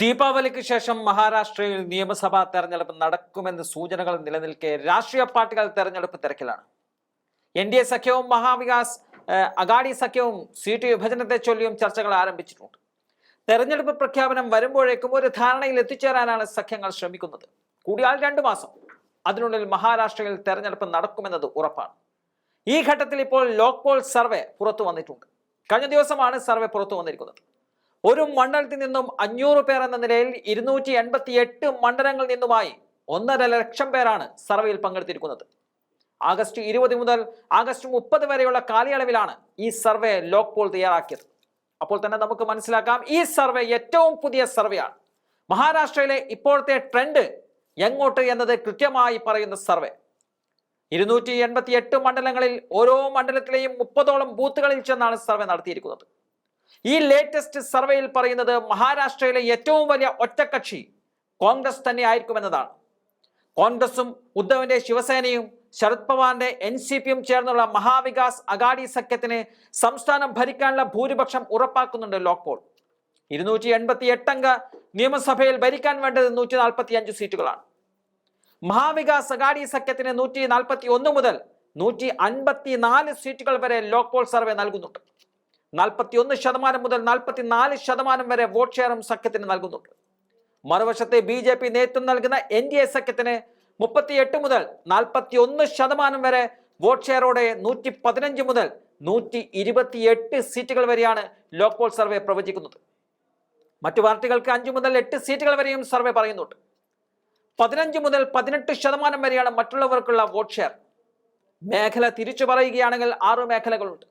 ദീപാവലിക്ക് ശേഷം മഹാരാഷ്ട്രയിൽ നിയമസഭാ തെരഞ്ഞെടുപ്പ് നടക്കുമെന്ന് സൂചനകൾ നിലനിൽക്കെ രാഷ്ട്രീയ പാർട്ടികൾ തെരഞ്ഞെടുപ്പ് തിരക്കിലാണ്. എൻ ഡി എ സഖ്യവും മഹാവികാസ് അഗാഡി സഖ്യവും സീറ്റ് വിഭജനത്തെ ചൊല്ലിയും ചർച്ചകൾ ആരംഭിച്ചിട്ടുണ്ട്. തെരഞ്ഞെടുപ്പ് പ്രഖ്യാപനം വരുമ്പോഴേക്കും ഒരു ധാരണയിൽ എത്തിച്ചേരാനാണ് സഖ്യങ്ങൾ ശ്രമിക്കുന്നത്. കൂടിയാൽ രണ്ടു മാസം. അതിനുള്ളിൽ മഹാരാഷ്ട്രയിൽ തെരഞ്ഞെടുപ്പ് നടക്കുമെന്നത് ഉറപ്പാണ്. ഈ ഘട്ടത്തിൽ ഇപ്പോൾ ലോക്പോൾ സർവേ പുറത്തു വന്നിട്ടുണ്ട്. കഴിഞ്ഞ ദിവസമാണ് സർവേ പുറത്തു വന്നിരിക്കുന്നത്. ഒരു മണ്ഡലത്തിൽ നിന്നും അഞ്ഞൂറ് പേർ എന്ന നിലയിൽ ഇരുന്നൂറ്റി എൺപത്തി എട്ട് മണ്ഡലങ്ങളിൽ നിന്നുമായി ഒന്നര ലക്ഷം പേരാണ് സർവേയിൽ പങ്കെടുത്തിരിക്കുന്നത്. ആഗസ്റ്റ് ഇരുപത് മുതൽ ആഗസ്റ്റ് മുപ്പത് വരെയുള്ള കാലയളവിലാണ് ഈ സർവേ ലോക് പോൾ തയ്യാറാക്കിയത്. അപ്പോൾ തന്നെ നമുക്ക് മനസ്സിലാക്കാം ഈ സർവേ ഏറ്റവും പുതിയ സർവേയാണ്. മഹാരാഷ്ട്രയിലെ ഇപ്പോഴത്തെ ട്രെൻഡ് എങ്ങോട്ട് എന്നത് കൃത്യമായി പറയുന്ന സർവേ. ഇരുന്നൂറ്റി എൺപത്തി എട്ട് മണ്ഡലങ്ങളിൽ ഓരോ മണ്ഡലത്തിലെയും മുപ്പതോളം ബൂത്തുകളിൽ ചെന്നാണ് സർവേ നടത്തിയിരിക്കുന്നത്. ഈ ലേറ്റസ്റ്റ് സർവേയിൽ പറയുന്നത് മഹാരാഷ്ട്രയിലെ ഏറ്റവും വലിയ ഒറ്റക്കക്ഷി കോൺഗ്രസ് തന്നെ ആയിരിക്കുമെന്നതാണ് കോൺഗ്രസും ഉദ്ധവിന്റെ ശിവസേനയും ശരത് പവാറിന്റെ എൻ സി പിയും ചേർന്നുള്ള മഹാവികാസ് അഗാഡി സഖ്യത്തിന് സംസ്ഥാനം ഭരിക്കാനുള്ള ഭൂരിപക്ഷം ഉറപ്പാക്കുന്നുണ്ട് ലോക്പോൾ ഇരുന്നൂറ്റി എൺപത്തി എട്ടംഗ നിയമസഭയിൽ ഭരിക്കാൻ വേണ്ടത് നൂറ്റി നാൽപ്പത്തി അഞ്ച് സീറ്റുകളാണ്. മഹാവികാസ് അഗാഡി സഖ്യത്തിന് നൂറ്റി നാൽപ്പത്തി ഒന്ന് മുതൽ നൂറ്റി അൻപത്തി നാല് സീറ്റുകൾ വരെ ലോക്പോൾ സർവേ നൽകുന്നുണ്ട്. നാൽപ്പത്തി ഒന്ന് ശതമാനം മുതൽ നാൽപ്പത്തി നാല് ശതമാനം വരെ വോട്ട് ഷെയറും സഖ്യത്തിന് നൽകുന്നുണ്ട്. മറുവശത്തെ ബി ജെ പി നേതൃത്വം നൽകുന്ന എൻ ഡി എ സഖ്യത്തിന് മുപ്പത്തിയെട്ട് മുതൽ നാൽപ്പത്തി ഒന്ന് ശതമാനം വരെ വോട്ട് ഷെയറോടെ നൂറ്റി പതിനഞ്ച് മുതൽ നൂറ്റി ഇരുപത്തിയെട്ട് സീറ്റുകൾ വരെയാണ് ലോക്പോൾ സർവേ പ്രവചിക്കുന്നത്. മറ്റു പാർട്ടികൾക്ക് അഞ്ചു മുതൽ എട്ട് സീറ്റുകൾ വരെയും സർവേ പറയുന്നുണ്ട്. പതിനഞ്ച് മുതൽ പതിനെട്ട് ശതമാനം വരെയാണ് മറ്റുള്ളവർക്കുള്ള വോട്ട് ഷെയർ. മേഖല തിരിച്ചു പറയുകയാണെങ്കിൽ ആറ് മേഖലകളുണ്ട്.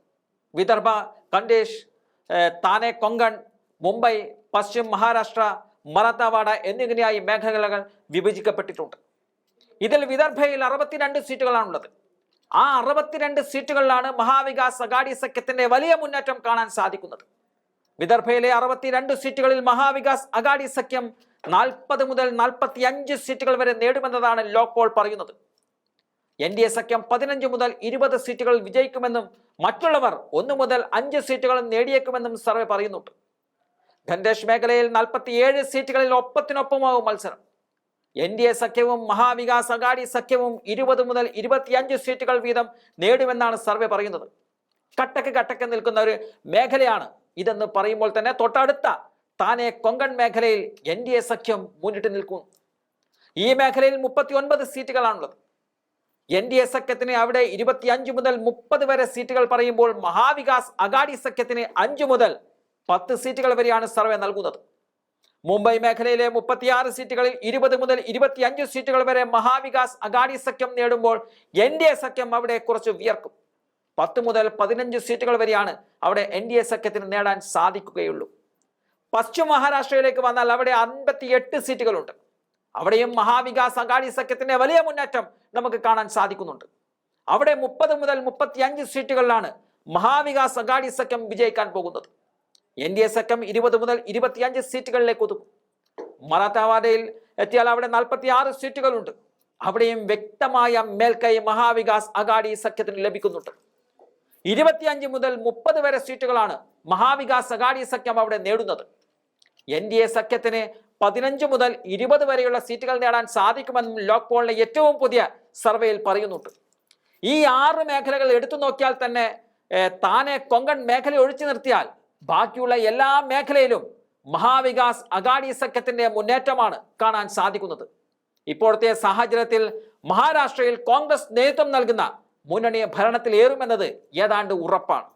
വിദർഭ കണ്ടേഷ് താനെ കൊങ്കൺ മുംബൈ പശ്ചിമ മഹാരാഷ്ട്ര മറാത്താവാഡ എന്നിങ്ങനെയായി മേഖലകൾ വിഭജിക്കപ്പെട്ടിട്ടുണ്ട്. ഇതിൽ വിദർഭയിൽ അറുപത്തിരണ്ട് സീറ്റുകളാണുള്ളത്. ആ അറുപത്തിരണ്ട് സീറ്റുകളിലാണ് മഹാവികാസ് അഗാഡി സഖ്യത്തിന്റെ വലിയ മുന്നേറ്റം കാണാൻ സാധിക്കുന്നത്. വിദർഭയിലെ അറുപത്തിരണ്ട് സീറ്റുകളിൽ മഹാവികാസ് അഗാഡി സഖ്യം നാൽപ്പത് മുതൽ നാൽപ്പത്തി അഞ്ച് സീറ്റുകൾ വരെ നേടുമെന്നതാണ് ലോക്കോൾ പറയുന്നത്. എൻ ഡി എ സഖ്യം പതിനഞ്ച് മുതൽ ഇരുപത് സീറ്റുകൾ വിജയിക്കുമെന്നും മറ്റുള്ളവർ ഒന്ന് മുതൽ അഞ്ച് സീറ്റുകൾ നേടിയേക്കുമെന്നും സർവേ പറയുന്നുണ്ട്. ഖൻഡേഷ് മേഖലയിൽ നാൽപ്പത്തിയേഴ് സീറ്റുകളിൽ ഒപ്പത്തിനൊപ്പമാവും മത്സരം. എൻ ഡി എ സഖ്യവും മഹാവികാസ് അഗാഡി സഖ്യവും ഇരുപത് മുതൽ ഇരുപത്തിയഞ്ച് സീറ്റുകൾ വീതം നേടുമെന്നാണ് സർവേ പറയുന്നത്. കട്ടക്ക് കട്ടക്ക് നിൽക്കുന്ന ഒരു മേഖലയാണ് ഇതെന്ന് പറയുമ്പോൾ തന്നെ തൊട്ടടുത്ത താനെ കൊങ്കൺ മേഖലയിൽ എൻ ഡി എ സഖ്യം മുന്നിട്ട് നിൽക്കുന്നു. ഈ മേഖലയിൽ മുപ്പത്തി ഒൻപത് സീറ്റുകളാണുള്ളത്. എൻ ഡി എ സഖ്യത്തിന് അവിടെ ഇരുപത്തിയഞ്ച് മുതൽ മുപ്പത് വരെ സീറ്റുകൾ പറയുമ്പോൾ മഹാവികാസ് അഗാഡി സഖ്യത്തിന് അഞ്ച് മുതൽ പത്ത് സീറ്റുകൾ വരെയാണ് സർവേ നൽകുന്നത്. മുംബൈ മേഖലയിലെ മുപ്പത്തിയാറ് സീറ്റുകളിൽ ഇരുപത് മുതൽ ഇരുപത്തിയഞ്ച് സീറ്റുകൾ വരെ മഹാവികാസ് അഗാഡി സഖ്യം നേടുമ്പോൾ എൻ ഡി എ സഖ്യം അവിടെ കുറച്ച് വിയർക്കും. പത്ത് മുതൽ പതിനഞ്ച് സീറ്റുകൾ വരെയാണ് അവിടെ എൻ ഡി എ സഖ്യത്തിന് നേടാൻ സാധിക്കുകയുള്ളൂ. പശ്ചിമ മഹാരാഷ്ട്രയിലേക്ക് വന്നാൽ അവിടെ അൻപത്തി എട്ട് സീറ്റുകളുണ്ട്. അവിടെയും മഹാവികാസ് അഗാഡി സഖ്യത്തിന്റെ വലിയ മുന്നേറ്റം നമുക്ക് കാണാൻ സാധിക്കുന്നുണ്ട്. അവിടെ മുപ്പത് മുതൽ മുപ്പത്തി അഞ്ച് സീറ്റുകളിലാണ് മഹാവികാസ് അഗാഡി സഖ്യം വിജയിക്കാൻ പോകുന്നത്. എൻ ഡി എ സഖ്യം ഇരുപത് മുതൽ ഇരുപത്തിയഞ്ച് സീറ്റുകളിലേക്ക് ഒതുക്കും മറാത്താവാഡയിൽ എത്തിയാൽ അവിടെ നാൽപ്പത്തി ആറ് സീറ്റുകളുണ്ട്. അവിടെയും വ്യക്തമായ മേൽക്കൈ മഹാവികാസ് അഗാഡി സഖ്യത്തിന് ലഭിക്കുന്നുണ്ട്. ഇരുപത്തിയഞ്ച് മുതൽ മുപ്പത് വരെ സീറ്റുകളാണ് മഹാവികാസ് അഗാഡി സഖ്യം അവിടെ നേടുന്നത്. എൻ ഡി എ സഖ്യത്തിന് പതിനഞ്ച് മുതൽ ഇരുപത് വരെയുള്ള സീറ്റുകൾ നേടാൻ സാധിക്കുമെന്നും ലോക് പോളിലെ ഏറ്റവും പുതിയ സർവേയിൽ പറയുന്നുണ്ട്. ഈ ആറ് മേഖലകൾ എടുത്തു നോക്കിയാൽ തന്നെ താനെ കൊങ്കൺ മേഖല ഒഴിച്ചു നിർത്തിയാൽ ബാക്കിയുള്ള എല്ലാ മേഖലയിലും മഹാവികാസ് അഗാഡി സഖ്യത്തിന്റെ മുന്നേറ്റമാണ് കാണാൻ സാധിക്കുന്നത്. ഇപ്പോഴത്തെ സാഹചര്യത്തിൽ മഹാരാഷ്ട്രയിൽ കോൺഗ്രസ് നേതൃത്വം നൽകുന്ന മുന്നണി ഭരണത്തിലേറുമെന്നത് ഏതാണ്ട് ഉറപ്പാണ്.